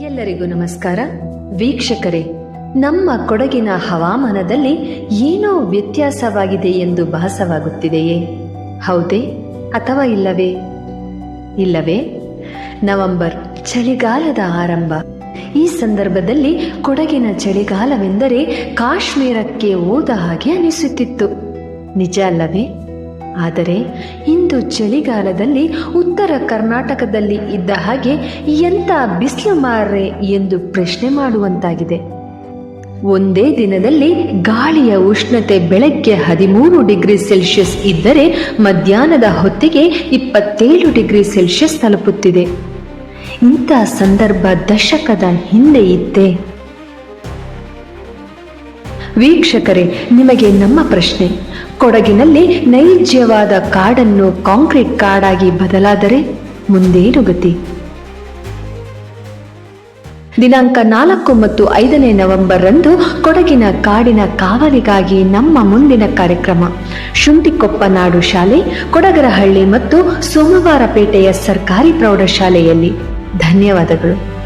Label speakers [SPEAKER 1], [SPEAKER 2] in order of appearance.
[SPEAKER 1] ಎಲ್ಲರಿಗೂ ನಮಸ್ಕಾರ. ವೀಕ್ಷಕರೇ, ನಮ್ಮ ಕೊಡಗಿನ ಹವಾಮಾನದಲ್ಲಿ ಏನೋ ವ್ಯತ್ಯಾಸವಾಗಿದೆ ಎಂದು ಭಾಸವಾಗುತ್ತಿದೆಯೇ? ಹೌದೇ ಅಥವಾ ಇಲ್ಲವೇ? ಇಲ್ಲವೇ? ನವೆಂಬರ್ ಚಳಿಗಾಲದ ಆರಂಭ. ಈ ಸಂದರ್ಭದಲ್ಲಿ ಕೊಡಗಿನ ಚಳಿಗಾಲವೆಂದರೆ ಕಾಶ್ಮೀರಕ್ಕೆ ಹೋದ ಹಾಗೆ ಅನಿಸುತ್ತಿತ್ತು. ನಿಜ ಅಲ್ಲವೇ? ಆದರೆ ಇಂದು ಚಳಿಗಾಲದಲ್ಲಿ ಉತ್ತರ ಕರ್ನಾಟಕದಲ್ಲಿ ಇದ್ದ ಹಾಗೆ ಎಂಥ ಬಿಸಿಲು ಮಾರ್ರೆ ಎಂದು ಪ್ರಶ್ನೆ ಮಾಡುವಂತಾಗಿದೆ. ಒಂದೇ ದಿನದಲ್ಲಿ ಗಾಳಿಯ ಉಷ್ಣತೆ ಬೆಳಗ್ಗೆ ಹದಿಮೂರು ಡಿಗ್ರಿ ಸೆಲ್ಸಿಯಸ್ ಇದ್ದರೆ ಮಧ್ಯಾಹ್ನದ ಹೊತ್ತಿಗೆ ಇಪ್ಪತ್ತೇಳು ಡಿಗ್ರಿ ಸೆಲ್ಸಿಯಸ್ ತಲುಪುತ್ತಿದೆ. ಇಂಥ ಸಂದರ್ಭ ದಶಕದ ಹಿಂದೆ ಇತ್ತೇ ವೀಕ್ಷಕರೇ, ನಿಮಗೆ ನಮ್ಮ ಪ್ರಶ್ನೆ. ಕೊಡಗಿನಲ್ಲಿ ನೈಜವಾದ ಕಾಡನ್ನು ಕಾಂಕ್ರೀಟ್ ಕಾಡಾಗಿ ಬದಲಾದರೆ ಮುಂದೇನು ಗತಿ? ದಿನಾಂಕ ನಾಲ್ಕು ಮತ್ತು ಐದನೇ ನವೆಂಬರ್ ರಂದು ಕೊಡಗಿನ ಕಾಡಿನ ಕಾವಲಿಗಾಗಿ ನಮ್ಮ ಮುಂದಿನ ಕಾರ್ಯಕ್ರಮ. ಶುಂಠಿಕೊಪ್ಪ ನಾಡು ಶಾಲೆ, ಕೊಡಗರಹಳ್ಳಿ ಮತ್ತು ಸೋಮವಾರಪೇಟೆಯ ಸರ್ಕಾರಿ ಪ್ರೌಢಶಾಲೆಯಲ್ಲಿ. ಧನ್ಯವಾದಗಳು.